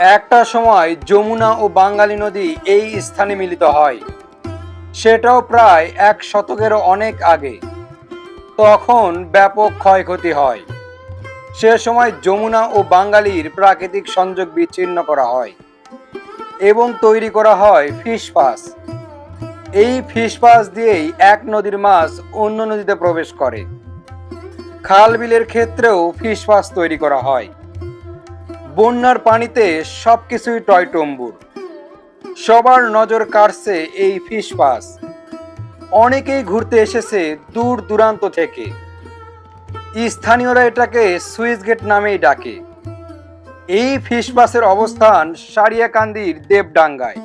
একটা সময় যমুনা ও বাঙালি নদী এই স্থানে মিলিত হয়। সেটাও প্রায় এক শতকেরও অনেক আগে। তখন ব্যাপক ক্ষয়ক্ষতি হয়। সে সময় যমুনা ও বাঙালির প্রাকৃতিক সংযোগ বিচ্ছিন্ন করা হয় এবং তৈরি করা হয় ফিশ পাস। এই ফিশ পাস দিয়েই এক নদীর মাছ অন্য নদীতে প্রবেশ করে। খাল বিলের ক্ষেত্রেও ফিশ পাস তৈরি করা হয়। বন্যার পানিতে সব কিছুই টয়টম্বুর সবার নজর কাড়ছে এই ফিশ পাস। অনেকেই ঘুরতে এসেছে দূর দূরান্ত থেকে। স্থানীয়রা এটাকে সুইস গেট নামেই ডাকে। এই ফিশ পাসের অবস্থান সারিয়াকান্দির দেবডাঙ্গায়।